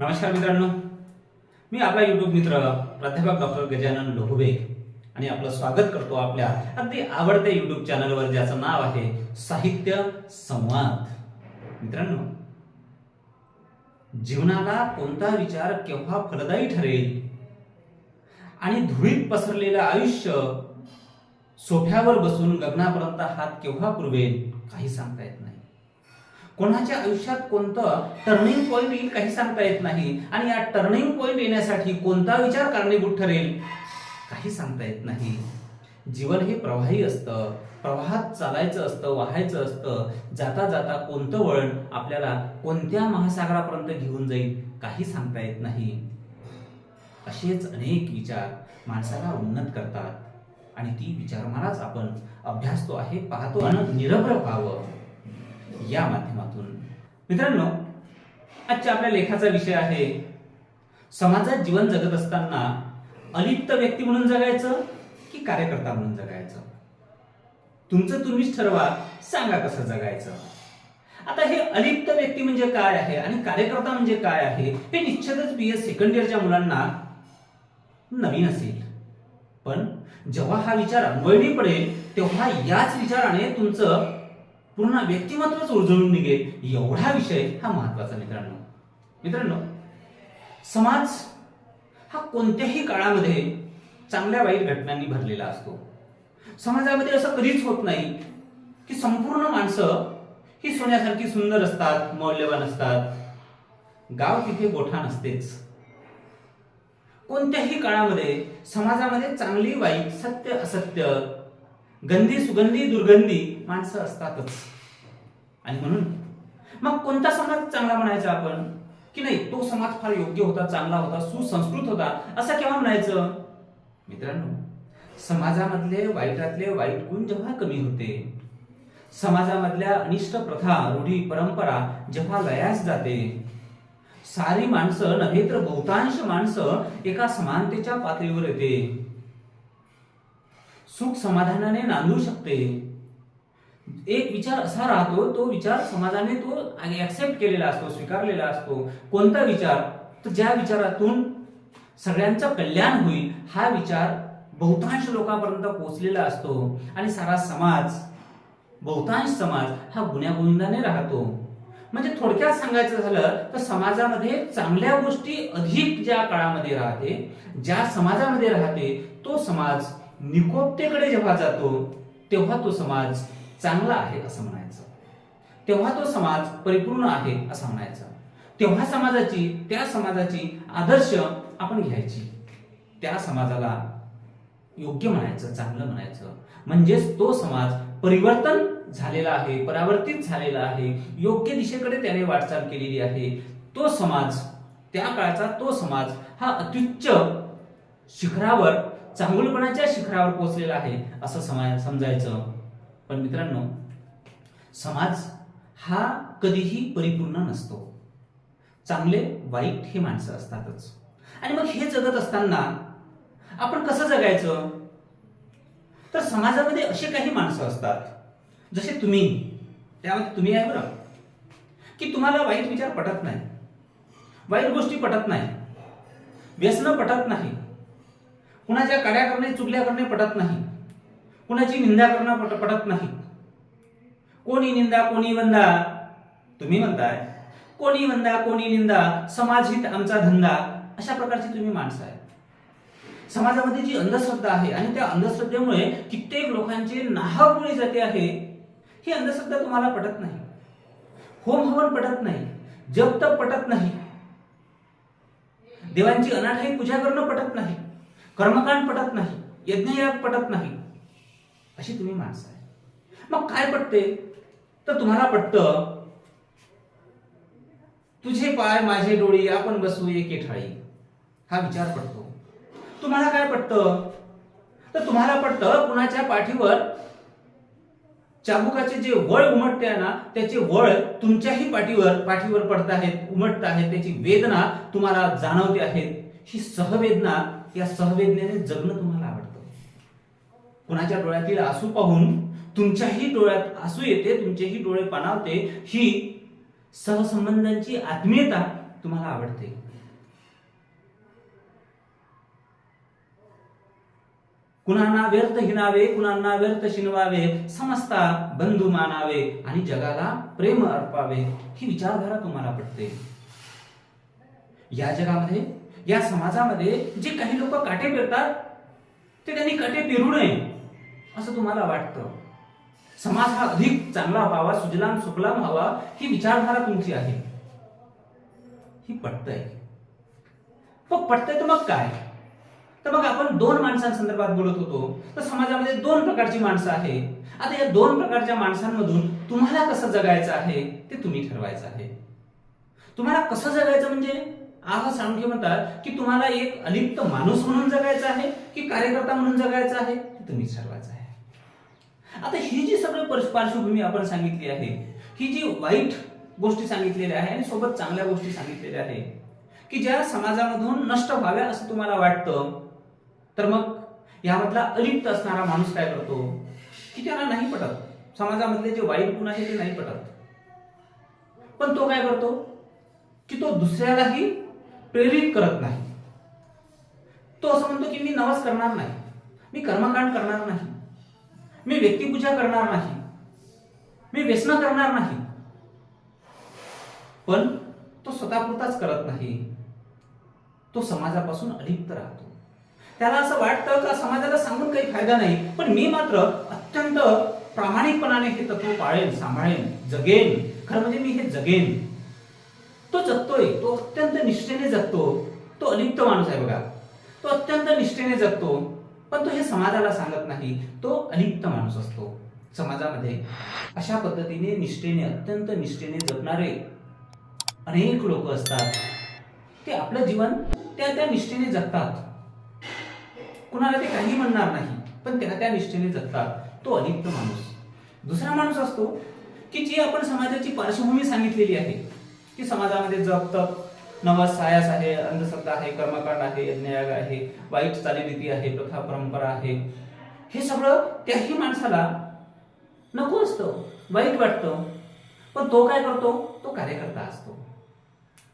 नमस्कार मित्रांनो. मी आपला युट्यूब मित्र प्राध्यापक डॉक्टर गजानन लोहबे आणि आपलं स्वागत करतो आपल्या अगदी आवडत्या युट्यूब चॅनलवर ज्याचं नाव आहे साहित्य संवाद. मित्रांनो जीवनाला कोणता विचार केव्हा फलदायी ठरेल? आणि धुळीत पसरलेलं आयुष्य सोफ्यावर बसून गगनापर्यंत हात केव्हा पुरवेल? काही सांगता येत नाही. कोणाच्या आयुष्यात कोणतं टर्निंग पॉईंट येईल काही सांगता येत नाही. आणि या टर्निंग पॉईंट येण्यासाठी कोणता विचार कारणीभूत ठरेल? काही सांगता येत नाही. जीवन हे प्रवाही असतं. प्रवाहात चालायचं असतं वाहायचं असतं. जाता जाता कोणतं वळण आपल्याला कोणत्या महासागरापर्यंत घेऊन जाईल काही सांगता येत नाही. असेच अनेक विचार माणसाला उन्नत करतात. आणि ती विचारमालाच आपण अभ्यासतो आहे पाहतो आणि निरभ्र व्हावं. या माध्यमातून. मित्रांनो आजच्या आपल्या लेखाचा विषय आहे समाजात जीवन जगत असताना अलिप्त व्यक्ती म्हणून जगायचं की कार्यकर्ता म्हणून जगायचं? तुमचं तुम्हीच ठरवा सांगा कसं जगायचं? आता हे अलिप्त व्यक्ती म्हणजे काय आहे आणि कार्यकर्ता म्हणजे काय आहे हे निश्चितच बी एस सेकंड इयरच्या मुलांना नवीन असेल. पण जेव्हा हा विचार अन्वयणी पडेल तेव्हा याच विचाराने तुमचं पूर्ण व्यक्तिमत्वच उजळून निघेल एवढा विषय हा महत्त्वाचा मित्रांनो. मित्रांनो समाज हा कोणत्याही काळामध्ये चांगल्या वाईट घटनांनी भरलेला असतो. समाजामध्ये असं कधीच होत नाही की संपूर्ण माणसं ही सोन्यासारखी सुंदर असतात मौल्यवान असतात. गाव तिथे गोठा नसतेच. कोणत्याही काळामध्ये समाजामध्ये चांगली वाईट सत्य असत्य गंधी सुगंधी दुर्गंधी माणसं असतातच. आणि म्हणून मग कोणता समाज चांगला म्हणायचा आपण? की नाही तो समाज फार योग्य होता चांगला होता सुसंस्कृत होता असं केव्हा म्हणायचं? मित्रांनो समाजामधले वाईटातले वाईट गुण जेव्हा कमी होते समाजामधल्या अनिष्ट प्रथा रूढी परंपरा जेव्हा लयास जाते सारी माणसं नव्हे तर बहुतांश माणसं एका समानतेच्या पातळीवर येते. सुख समाधानाने नांदू शकते. एक विचार असा राहतो तो विचार समाजाने तो ऍक्सेप्ट केलेला असतो स्वीकारलेला असतो. कोणता विचार? तर ज्या विचारातून सगळ्यांचं कल्याण होईल हा विचार बहुतांश लोकांपर्यंत पोहोचलेला असतो. आणि सारा समाज बहुतांश समाज हा गुण्यागोविंदाने राहतो. म्हणजे थोडक्यात सांगायचं झालं तर समाजामध्ये चांगल्या गोष्टी अधिक ज्या काळामध्ये राहते ज्या समाजामध्ये राहते तो समाज निकोपतेकडे जेव्हा जातो तेव्हा तो समाज चांगला आहे असं म्हणायचं. तेव्हा तो समाज परिपूर्ण आहे असं म्हणायचं. तेव्हा समाजाची त्या समाजाची आदर्श आपण घ्यायची. त्या समाजाला योग्य म्हणायचं चांगलं म्हणायचं. म्हणजेच तो समाज परिवर्तन झालेला आहे परावर्तित झालेला आहे योग्य दिशेकडे त्याने वाटचाल केलेली आहे. तो समाज त्या काळचा तो समाज हा अत्युच्च शिखरावर चांगुलपणाच्या शिखरावर पोहोचलेला आहे असं समाज समजायचं. पण मित्रांनो समाज हा कधीही परिपूर्ण नसतो. चांगले वाईट हे माणसं असतातच. आणि मग हे जगत असताना आपण कसं जगायचं? तर समाजामध्ये असे काही माणसं असतात. जसे तुम्ही. त्यामध्ये तुम्ही आहे बरं. की तुम्हाला वाईट विचार पटत नाही. वाईट गोष्टी पटत नाही. व्यसनं पटत नाही. कुणाच्या कार्या करणे चुकल्या करणे पटत नाही. कुणाची निंदा करणं पट पटत नाही. कोणी निंदा कोणी वंदा? तुम्ही म्हणताय. कोणी वंदा कोणी निंदा? समाजहित आमचा धंदा. अशा प्रकारची तुम्ही माणसं आहे समाजामध्ये जी अंधश्रद्धा आहे आणि त्या अंधश्रद्धेमुळे कित्येक लोकांची नाहक जाते आहे ही अंधश्रद्धा तुम्हाला पटत नाही. होम हवन पटत नाही. जप तप पटत नाही. देवांची अनाठाई पूजा करणं पटत नाही. कर्मकांड पटत नाही यज्ञयाग पटत नाही. अशी तुम्ही माणसं आहे. मग काय पटते? तर तुम्हाला पटतं तुझे पाय माझे डोळी आपण बसू एके ठाळी हा विचार पडतो. तुम्हाला काय पटतं? तर तुम्हाला पटतं कुणाच्या पाठीवर चाबुकाचे जे वळ उमटते ना त्याचे वळ तुमच्याही पाठीवर पाठीवर पडत आहेत उमटत आहेत त्याची वेदना तुम्हाला जाणवते आहेत. ही सहवेदना या संवेदनेने जगणं तुम्हाला आवडतं. कुणाच्या डोळ्यातील आसू पाहून तुमच्याही डोळ्यात आसू येते तुमचेही डोळे पाणावते ही सहसंबंधांची आत्मीयता तुम्हाला आवडते. कुणांना व्यर्थ हिनावे कुणांना व्यर्थ शिनवावे समस्ता बंधू मानावे आणि जगाला प्रेम अर्पावे ही विचारधारा तुम्हाला पडते या जगामध्ये या समाजामध्ये जे काही लोक काटे पेरतात ते त्यांनी काटे पेरू नये असं तुम्हाला वाटतं? समाज हा अधिक चांगला व्हावा सुजलाम सुफलाम व्हावा ही विचारधारा तुमची आहे. ही पटतंय. मग पटतंय तर मग काय? तर मग आपण दोन माणसांसंदर्भात बोलत होतो. तर समाजामध्ये दोन प्रकारची माणसं आहे आता या दोन प्रकारच्या माणसांमधून तुम्हाला कसं जगायचं आहे ते तुम्ही ठरवायचं आहे. तुम्हाला कसं जगायचं म्हणजे? आह सांख्य म्हणतात की तुम्हाला एक अलिप्त माणूस म्हणून जगायचं आहे की कार्यकर्ता म्हणून जगायचं आहे? तुम्ही तुम्हीच ठरवायचं आहे. आता ही जी सगळी पार्श्वभूमी आपण सांगितली आहे ही जी वाईट गोष्टी सांगितलेल्या आहे आणि सोबत चांगल्या गोष्टी सांगितलेल्या आहे की ज्या समाजामधून नष्ट व्हाव्या असं तुम्हाला वाटतं तर मग यामधला अलिप्त असणारा माणूस काय करतो? की त्याला नाही पटत. समाजामधले जे वाईट गुण आहे ते नाही पटत. पण तो काय करतो? की तो दुसऱ्यालाही प्रेरित करत नाही. तो असं म्हणतो की मी नवस करणार नाही. मी कर्मकांड करणार नाही. मी व्यक्तिपूजा करणार नाही. मी व्यसन करणार नाही. पण तो स्वतःपुरताच करत नाही. तो समाजापासून अलिप्त राहतो. त्याला असं वाटतं का समाजाला सांगून काही फायदा नाही पण मी मात्र अत्यंत प्रामाणिकपणाने हे तत्व पाळेन सांभाळेन जगेन. खरं म्हणजे मी हे जगेन. तो जगतोय. तो अत्यंत निष्ठेने जगतो. तो अलिप्त माणूस आहे बघा. तो अत्यंत निष्ठेने जगतो. पण तो हे समाजाला सांगत नाही. तो अलिप्त माणूस असतो. समाजामध्ये अशा पद्धतीने निष्ठेने अत्यंत निष्ठेने जगणारे अनेक लोक असतात. ते आपलं जीवन त्या त्या निष्ठेने जगतात. कुणाला ते काही म्हणणार नाही पण त्या त्या निष्ठेने जगतात. तो अलिप्त माणूस. दुसरा माणूस असतो की जी आपण समाजाची पार्श्वभूमी सांगितलेली आहे. की समाजामध्ये जप तप सायास आहे अंधश्रद्धा आहे कर्मकांड आहे यज्ञयाग आहे वाईट चालीरीती आहे प्रथा परंपरा आहे हे सगळं त्याही माणसाला नको असतं वाईट वाटतं. पण तो काय करतो? तो कार्यकर्ता असतो.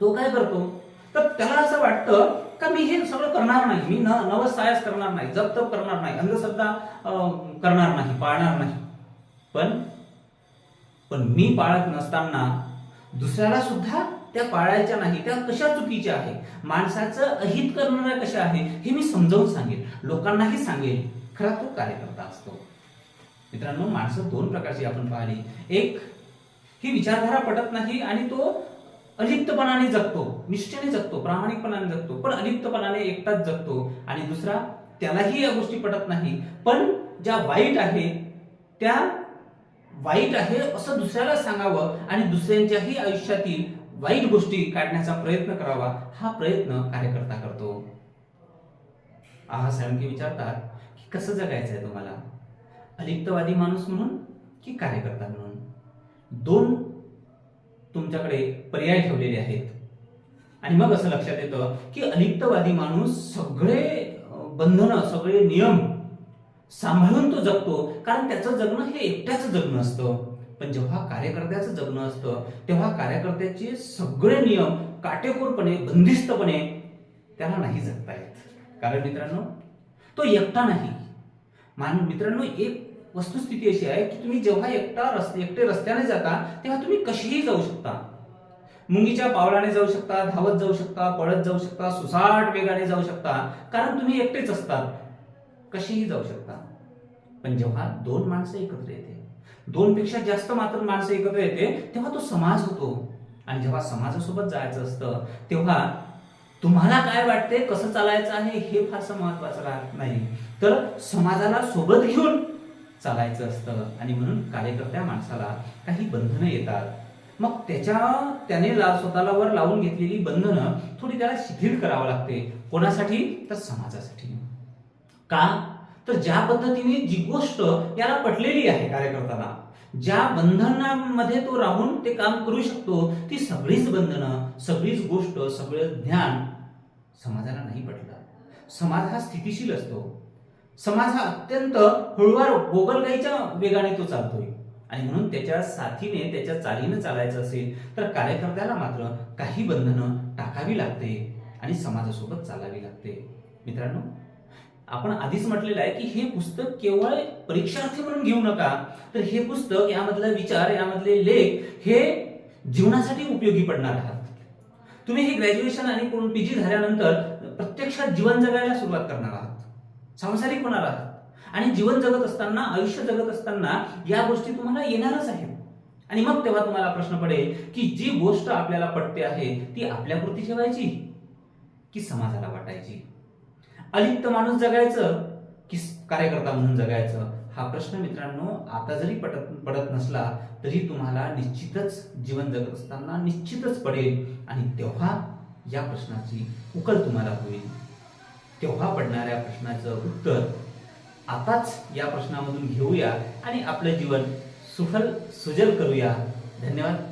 तो काय करतो? तर त्याला असं वाटतं का मी हे सगळं करणार नाही. मी न नवसायास करणार नाही जप तप करणार नाही अंधश्रद्धा अं, करणार नाही पाळणार नाही. पण पण मी पाळत नसताना दुसऱ्याला सुद्धा त्या पाळायच्या नाही त्या कशा चुकीच्या आहे? माणसाचं अहित करणाऱ्या कशा आहे? हे मी समजावून सांगेन लोकांनाही सांगेन. खरा तो कार्यकर्ता असतो. मित्रांनो माणसं दोन प्रकारची आपण पाहिली एक ही विचारधारा पटत नाही आणि तो अलिप्तपणाने जगतो निष्ठेने जगतो प्रामाणिकपणाने जगतो पण अलिप्तपणाने एकटाच जगतो. आणि दुसरा त्यालाही या गोष्टी पटत नाही. पण ज्या वाईट आहे त्या वाईट आहे असं दुसऱ्याला सांगावं आणि दुसऱ्यांच्याही आयुष्यातील वाईट गोष्टी काढण्याचा प्रयत्न करावा हा प्रयत्न कार्यकर्ता करतो. आहा साळुंके विचारतात की कसं जगायचं आहे तुम्हाला? अलिप्तवादी माणूस म्हणून की कार्यकर्ता म्हणून? दोन तुमच्याकडे पर्याय ठेवलेले आहेत. आणि मग असं लक्षात येतं की अलिप्तवादी माणूस सगळे बंधनं सगळे नियम सांभाळून तो जगतो. कारण त्याचं जगणं हे एकट्याचं जगणं असतं. पण जेव्हा कार्यकर्त्याचं जगणं असतं तेव्हा कार्यकर्त्याचे सगळे नियम काटेकोरपणे बंदिस्तपणे त्याला नाही जगता येत. कारण मित्रांनो तो एकटा नाही. मान मित्रांनो एक वस्तुस्थिती अशी आहे की तुम्ही जेव्हा एकटा रस्ते एकटे रस्त्याने जाता तेव्हा तुम्ही कशीही जाऊ शकता. मुंगीच्या पावलाने जाऊ शकता धावत जाऊ शकता पळत जाऊ शकता सुसाट वेगाने जाऊ शकता. कारण तुम्ही एकटेच असतात. कशीही जाऊ शकता. पण जेव्हा दोन माणसं एकत्र येते दोन पेक्षा जास्त मात्र माणसं एकत्र येते तेव्हा तो समाज होतो. आणि जेव्हा समाजासोबत जायचं असतं तेव्हा तुम्हाला काय वाटते कसं चालायचं आहे हे फारसं महत्वाचं राहत नाही. तर समाजाला सोबत घेऊन चालायचं असतं. आणि म्हणून कार्यकर्त्या माणसाला काही बंधनं येतात. मग त्याच्या त्याने ला- स्वतःला वर लावून घेतलेली बंधनं थोडी त्याला शिथिल करावं लागते. कोणासाठी? तर समाजासाठी. का? तर ज्या पद्धतीने जी गोष्ट याला पटलेली आहे कार्यकर्त्याला ज्या बंधनामध्ये तो राहून ते काम करू शकतो ती सगळीच बंधनं सगळीच गोष्ट सगळं ज्ञान समाजाला नाही पटलं. समाज हा स्थितीशील असतो. समाज हा अत्यंत हळूवार गोगलगाईच्या वेगाने तो चालतोय. आणि म्हणून त्याच्या साथीने त्याच्या चालीनं चालायचं असेल तर कार्यकर्त्याला मात्र काही बंधनं टाकावी लागते आणि समाजासोबत चालावी लागते. मित्रांनो आपण आधीच म्हटलेलं आहे की हे पुस्तक केवळ परीक्षार्थी म्हणून घेऊ नका तर हे पुस्तक यामधला विचार यामधले लेख हे जीवनासाठी उपयोगी पडणार आहात. तुम्ही हे ग्रॅज्युएशन आणि पीजी झाल्यानंतर प्रत्यक्षात जीवन जगायला सुरुवात करणार आहात. सांसारिक होणार आहात. आणि जीवन जगत असताना आयुष्य जगत असताना या गोष्टी तुम्हाला येणारच आहेत. आणि मग तेव्हा तुम्हाला प्रश्न पडेल की जी गोष्ट आपल्याला पटते आहे ती आपल्यापुरती ठेवायची की समाजाला वाटायची? अलिप्त माणूस जगायचं की कार्यकर्ता म्हणून जगायचं? हा प्रश्न मित्रांनो आता जरी पटत पडत नसला तरी तुम्हाला निश्चितच जीवन जगत असताना निश्चितच पडेल आणि तेव्हा या प्रश्नाची उकल तुम्हाला होईल. तेव्हा पडणाऱ्या प्रश्नाचं उत्तर आताच या प्रश्नामधून घेऊया आणि आपलं जीवन सुफल सुजल करूया. धन्यवाद.